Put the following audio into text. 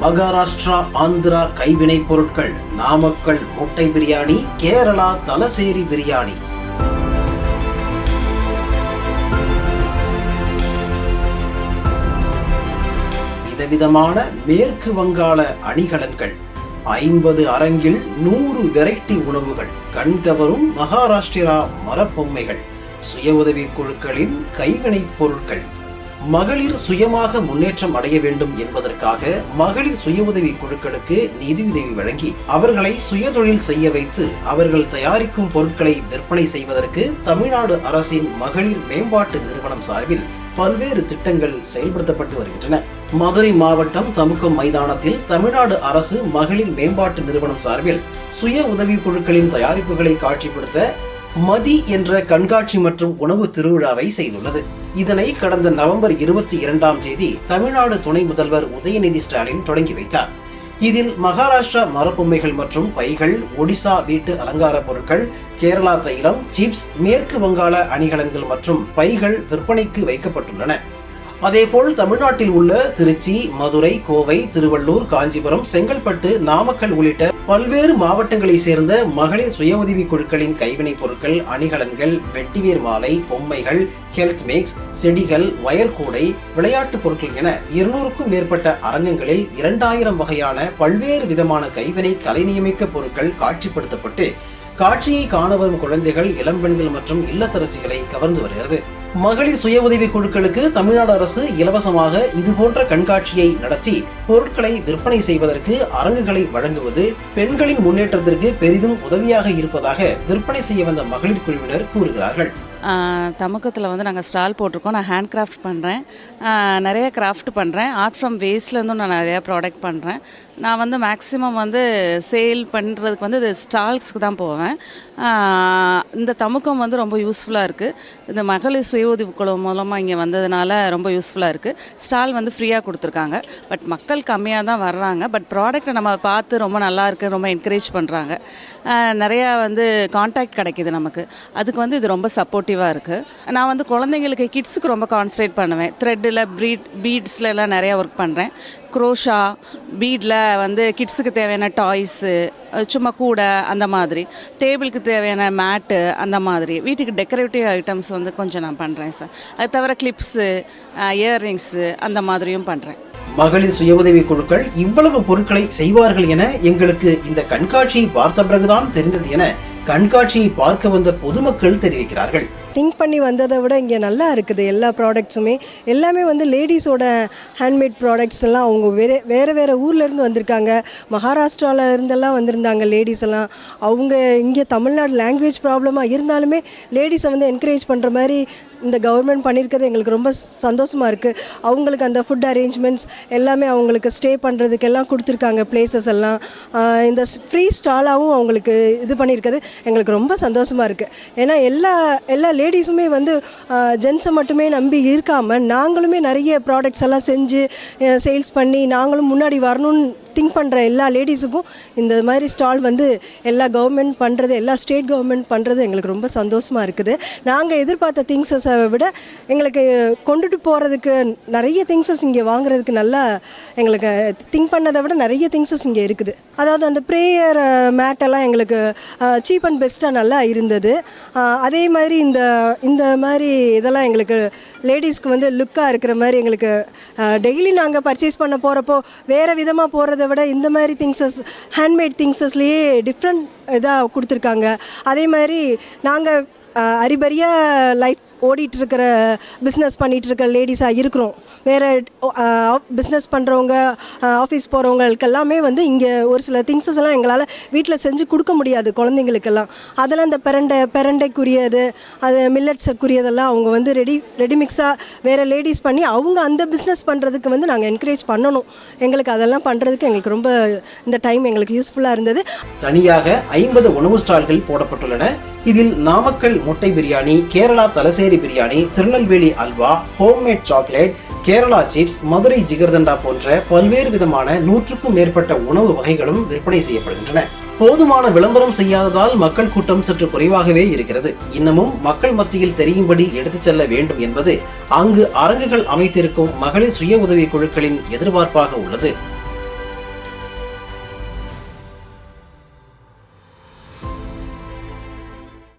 மகாராஷ்டிரா ஆந்திரா கைவினைப் பொருட்கள் நாமக்கல் முட்டை பிரியாணி கேரளா தலசேரி பிரியாணி. விதவிதமான மேற்கு வங்காள அணிகலன்கள் ஐம்பது அரங்கில் நூறு வெரைட்டி உணவுகள் கண்கவரும் மகாராஷ்டிரா மரப்பொம்மைகள் சுய உதவி குழுக்களின் கைவினைப் பொருட்கள். மகளிர் சுயமாக முன்னேற்றம் அடைய வேண்டும் என்பதற்காக மகளிர் சுய உதவி குழுக்களுக்கு நிதியுதவி வழங்கி அவர்களை சுயதொழில் செய்ய வைத்து அவர்கள் தயாரிக்கும் பொருட்களை விற்பனை செய்வதற்கு தமிழ்நாடு அரசின் மகளிர் மேம்பாட்டு நிறுவனம் சார்பில் பல்வேறு திட்டங்கள் செயல்படுத்தப்பட்டு வருகின்றன. மதுரை மாவட்டம் தமுக்கம் மைதானத்தில் தமிழ்நாடு அரசு மகளிர் மேம்பாட்டு நிறுவனம் சார்பில் சுய உதவி குழுக்களின் தயாரிப்புகளை காட்சிப்படுத்த மதி என்ற கண்காட்சி மற்றும் உணவு திருவிழாவை செய்துள்ளது. இதனை கடந்த நவம்பர் இருபத்தி இரண்டாம் தேதி தமிழ்நாடு துணை முதல்வர் உதயநிதி ஸ்டாலின் தொடங்கி வைத்தார். இதில் மகாராஷ்டிரா மரப்பொம்மைகள் மற்றும் பைகள் ஒடிசா வீட்டு அலங்கார பொருட்கள் கேரளா தைலம் சிப்ஸ் மேற்கு வங்காள அணிகலன்கள் மற்றும் பைகள் விற்பனைக்கு வைக்கப்பட்டுள்ளன. அதேபோல் தமிழ்நாட்டில் உள்ள திருச்சி மதுரை கோவை திருவள்ளூர் காஞ்சிபுரம் செங்கல்பட்டு நாமக்கல் உள்ளிட்ட பல்வேறு மாவட்டங்களை சேர்ந்த மகளிர் சுய உதவி குழுக்களின் கைவினைப் பொருட்கள் அணிகலன்கள் வெட்டிவேர் மாலை பொம்மைகள் ஹெல்த் மேக்ஸ் செடிகள் வயர்கூடை விளையாட்டுப் பொருட்கள் என இருநூறுக்கும் மேற்பட்ட அரங்கங்களில் இரண்டாயிரம் வகையான பல்வேறு விதமான கைவினை கலை நியமிக்க பொருட்கள் காட்சிப்படுத்தப்பட்டு காட்சியை காண வரும் குழந்தைகள் இளம்பெண்கள் மற்றும் இல்லத்தரசிகளை கவர்ந்து வருகிறது. மகளிர் சுய உதவி குழுக்களுக்கு தமிழ்நாடு அரசு இலவசமாக இதுபோன்ற கண்காட்சியை நடத்தி பொருட்களை விற்பனை செய்வதற்கு அரங்குகளை வழங்குவது பெண்களின் முன்னேற்றத்திற்கு பெரிதும் உதவியாக இருப்பதாக விற்பனை செய்ய வந்த மகளிர் குழுவினர் கூறுகிறார்கள். தமக்கத்தில் வந்து நாங்கள் ஸ்டால் போட்டிருக்கோம். நான் ஹேண்ட் கிராஃப்ட் பண்ணுறேன் நிறைய கிராஃப்ட் பண்ணுறேன் ஆர்ட் ஃப்ரம் வேஸ்ட்லேருந்தும் நான் நிறையா ப்ராடக்ட் பண்ணுறேன் நான் வந்து மேக்ஸிமம் வந்து சேல் பண்ணுறதுக்கு வந்து இது ஸ்டால்ஸ்க்கு தான் போவேன். இந்த தமுக்கம் வந்து ரொம்ப யூஸ்ஃபுல்லாக இருக்குது இந்த மகளிர் சுய உதவி குழு மூலமாக இங்கே வந்ததுனால ரொம்ப யூஸ்ஃபுல்லாக இருக்குது ஸ்டால் வந்து ஃப்ரீயாக கொடுத்துருக்காங்க. பட் மக்கள் கம்மியாக தான் வர்றாங்க. பட் ப்ராடக்ட்டை நம்ம பார்த்து ரொம்ப நல்லா இருக்குது ரொம்ப என்கரேஜ் பண்ணுறாங்க நிறையா வந்து காண்டாக்ட் கிடைக்கிது நமக்கு. அதுக்கு வந்து இது ரொம்ப சப்போர்ட்டிவாக இருக்குது நான் வந்து குழந்தைங்களுக்கு கிட்ஸுக்கு ரொம்ப கான்சன்ட்ரேட் பண்ணுவேன். த்ரெட்டில் ப்ரீட் பீட்ஸில் எல்லாம் நிறையா ஒர்க் பண்ணுறேன் க்ரோஷா பீடில் வந்து கிட்ஸுக்கு தேவையான டாய்ஸு சும்மா கூடை அந்த மாதிரி. டேபிளுக்கு தேவையான மேட்டு அந்த மாதிரி. வீட்டுக்கு டெக்கரேட்டிவ் ஐட்டம்ஸ் வந்து கொஞ்சம் நான் பண்ணுறேன் சார். அது தவிர கிளிப்ஸு இயர்ரிங்ஸு அந்த மாதிரியும் பண்ணுறேன் மகளிர் சுய உதவி குழுக்கள் இவ்வளவு பொருட்களை செய்வார்கள் என எங்களுக்கு இந்த கண்காட்சியை பார்த்த பிறகுதான் தெரிந்தது என கண்காட்சியை பார்க்க வந்த பொதுமக்கள் தெரிவிக்கிறார்கள். திங்க் பண்ணி வந்ததை விட இங்கே நல்லா இருக்குது. எல்லா ப்ராடக்ட்ஸுமே எல்லாமே வந்து லேடிஸோட ஹேண்ட்மேட் ப்ராடக்ட்ஸ் எல்லாம் அவங்க வேறு வேறு வேறு ஊர்லேருந்து வந்திருக்காங்க. மகாராஷ்டிரால இருந்தெல்லாம் வந்திருந்தாங்க லேடிஸ் எல்லாம். அவங்க இங்கே தமிழ்நாடு லாங்குவேஜ் ப்ராப்ளமாக இருந்தாலுமே லேடிஸை வந்து என்கரேஜ் பண்ணுற மாதிரி இந்த கவர்மெண்ட் பண்ணியிருக்கிறது எங்களுக்கு ரொம்ப சந்தோஷமாக இருக்குது அவங்களுக்கு அந்த ஃபுட் அரேஞ்ச்மெண்ட்ஸ் எல்லாமே அவங்களுக்கு ஸ்டே பண்ணுறதுக்கு எல்லாம் கொடுத்துருக்காங்க பிளேசஸ் எல்லாம். இந்த ஃப்ரீ ஸ்டாலாகவும் அவங்களுக்கு இது பண்ணியிருக்கிறது. எங்களுக்கு ரொம்ப சந்தோஷமாக இருக்குது ஏன்னா எல்லா எல்லா லேடிஸுமே வந்து ஜென்ஸை மட்டுமே நம்பி இருக்காமல் நாங்களுமே நிறைய ப்ராடக்ட்ஸ் எல்லாம் செஞ்சு சேல்ஸ் பண்ணி நாங்களும் முன்னாடி வரணும்னு திங்க் பண்ணுற எல்லா லேடிஸுக்கும் இந்த மாதிரி ஸ்டால் வந்து எல்லா கவர்மெண்ட் பண்ணுறது எல்லா ஸ்டேட் கவர்மெண்ட் பண்ணுறது எங்களுக்கு ரொம்ப சந்தோஷமாக இருக்குது. நாங்கள் எதிர்பார்த்த திங்ஸஸை விட எங்களுக்கு கொண்டுட்டு போகிறதுக்கு நிறைய திங்ஸஸ் இங்கே வாங்குறதுக்கு நல்லா எங்களுக்கு திங்க் பண்ணதை விட நிறைய திங்ஸஸ் இங்கே இருக்குது. அதாவது அந்த ப்ரேயர் மேட்டெல்லாம் எங்களுக்கு சீப் அண்ட் பெஸ்ட்டாக நல்லா இருந்தது. அதே மாதிரி இந்த இந்த மாதிரி இதெல்லாம் எங்களுக்கு லேடிஸ்க்கு வந்து லுக்காக இருக்கிற மாதிரி எங்களுக்கு டெய்லி நாங்கள் பர்ச்சேஸ் பண்ண போகிறப்போ வேறு விதமாக போகிறது விட இந்த மாதிரி திங்ஸஸ் ஹேண்ட்மேட் திங்ஸஸ்லேயே டிஃப்ரெண்ட் இதாக கொடுத்துருக்காங்க. அதே மாதிரி நாங்கள் அரிபரிய லைஃப் ஓடிட்டு இருக்கிற பிஸ்னஸ் பண்ணிட்டு இருக்கிற லேடிஸாக இருக்கிறோம். வேறு பிஸ்னஸ் பண்ணுறவங்க ஆஃபீஸ் போகிறவங்களுக்கு எல்லாமே வந்து இங்கே ஒரு சில திங்ஸஸ் எல்லாம் எங்களால் வீட்டில் செஞ்சு கொடுக்க முடியாது குழந்தைங்களுக்கெல்லாம். அதெல்லாம் இந்த பிரண்டை பெரண்டைக்குரியது அது மில்லட்ஸுக்குரியதெல்லாம் அவங்க வந்து ரெடி ரெடிமிக்ஸாக வேறு லேடிஸ் பண்ணி அவங்க அந்த பிஸ்னஸ் பண்ணுறதுக்கு வந்து நாங்கள் என்கரேஜ் பண்ணணும். எங்களுக்கு அதெல்லாம் பண்ணுறதுக்கு எங்களுக்கு ரொம்ப இந்த டைம் எங்களுக்கு யூஸ்ஃபுல்லாக இருந்தது. தனியாக ஐம்பது உணவு ஸ்டால்கள் போடப்பட்டுள்ளன. இதில் நாமக்கல் முட்டை biryani Kerala Thalassery biryani Tirunelveli halwa homemade chocolate Kerala chips Madurai jigarthanda போன்ற பல்வேறு விதமான நூற்றுக்கும் மேற்பட்ட உணவு வகைகளும் விற்பனை செய்யப்படுகின்றன. போதுமான விளம்பரம் செய்யாததால் மக்கள் கூட்டம் சற்று குறைவாகவே இருக்கிறது. இன்னமும் மக்கள் மத்தியில் தெரியும்படி எடுத்துச் செல்ல வேண்டும் என்பது அங்கு அரங்குகள் அமைத்திருக்கும் மகளிர் சுய உதவி குழுக்களின் எதிர்பார்ப்பாக உள்ளது.